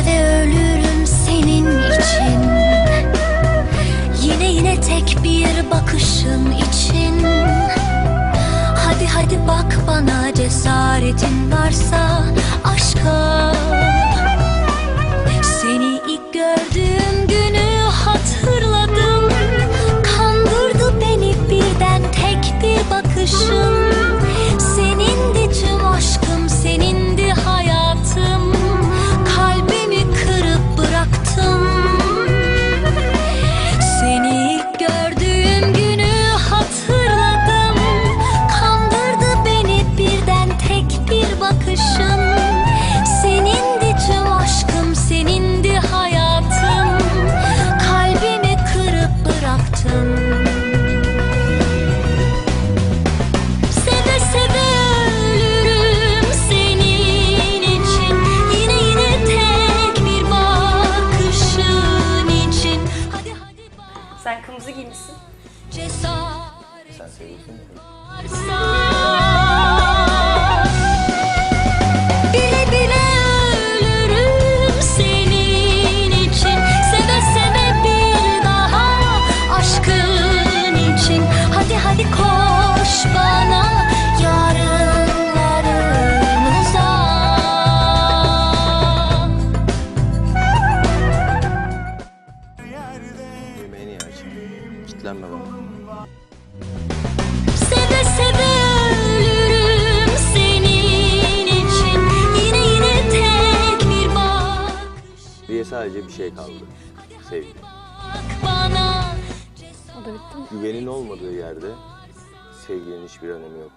Ölse de ölürüm senin için. Yine yine tek bir bakışın için. Hadi hadi bak bana cesaretin varsa. Sen kırmızı giymişsin. Sen seviyorsun ya. Bile Hadi koş Ye aşkım. Kitlenme bana. Seve seve ölürüm senin için Yine yine tek bir bakış Diye sadece bir şey kaldı. Sevgi. Güvenin olmadığı yerde sevginin hiçbir önemi yok.